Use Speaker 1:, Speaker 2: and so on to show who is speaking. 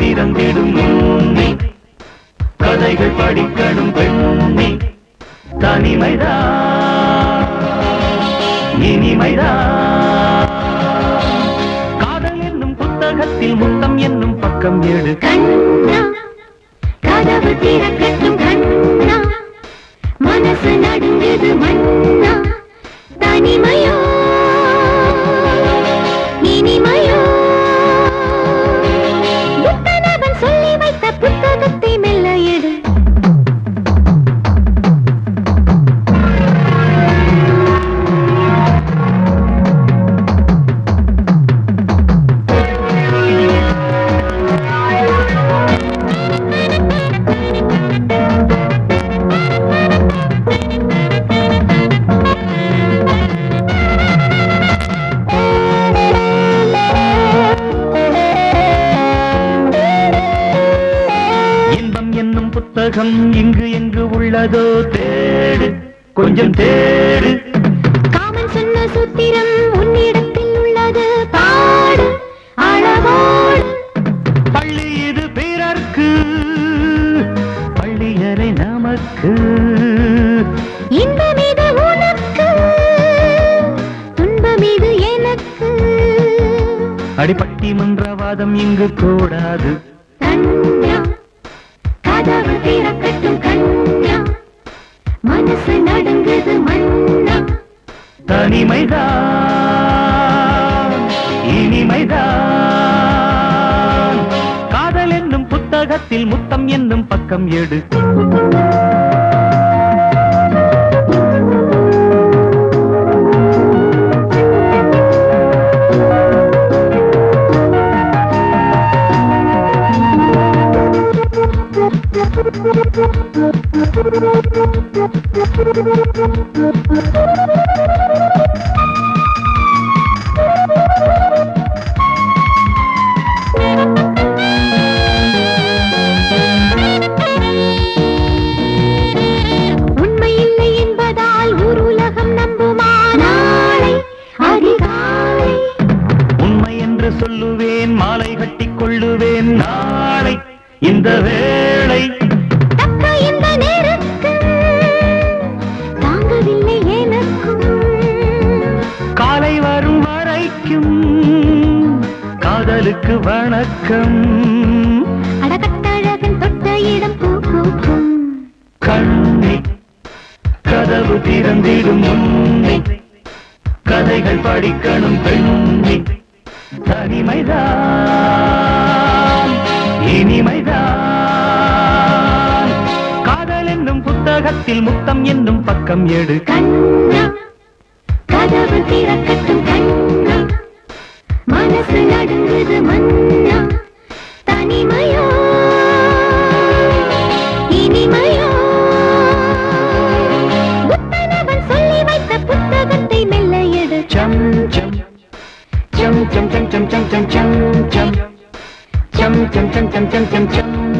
Speaker 1: திறந்திடும் உண்மை கதைகள் படிக்கணும் பெண்ணே. தனிமைதா. இனிமைதா. காதல் என்னும் புத்தகத்தில் முத்தம் என்னும் பக்கம் எடு
Speaker 2: கதவு திறக்கட்டும் கண்ணா. மனசு நடுங்குது மண்ணா. தனிமையா.
Speaker 1: புத்தகம் இங்கு எங்கு உள்ளதோ தேடு கொஞ்சம் தேடு.
Speaker 2: காமன் சொன்ன சூத்திரம் உன்னிடத்தில் உள்ளது பாடு அளவோடு.
Speaker 1: பள்ளி இது பிறர்க்கு பள்ளியறை நமக்கு.
Speaker 2: இன்பமிது உனக்கு துன்பமிது எனக்கு.
Speaker 1: அடிப்பட்டி மன்றவாதம் இங்கு கூடாது.
Speaker 2: கண்ணா கதவு திறக்கட்டும் கண்ணா. மனசு நடுங்குது மண்ணா.
Speaker 1: தனிமைதான் இனிமைதான். காதல் என்னும் புத்தகத்தில் முத்தம் என்னும் பக்கம் எடு. சொல்லுவேன் மாலை கட்டிக் கொள்ளுவேன் நாளை. இந்த வேளை வரைக்கும் காதலுக்கு வணக்கம்.
Speaker 2: அடகட்டழகன் தொட்ட இடம்
Speaker 1: கண்ணி கதவு திறந்திடும் முன்னே கதைகள் படிக்கணும் பெண்ணி. தனிமைதான் இனிமைதான். காதல் என்னும் புத்தகத்தில் முத்தம் என்னும் பக்கம் எடு.
Speaker 2: கதவு திறக்கட்டும். மனசு நடுங்குது மண்ணா தனிமையோ இனிமையோ புத்தனவன் சொல்லி வைத்த புத்தகத்தை மெல்ல எடு
Speaker 1: சம் சம் சம்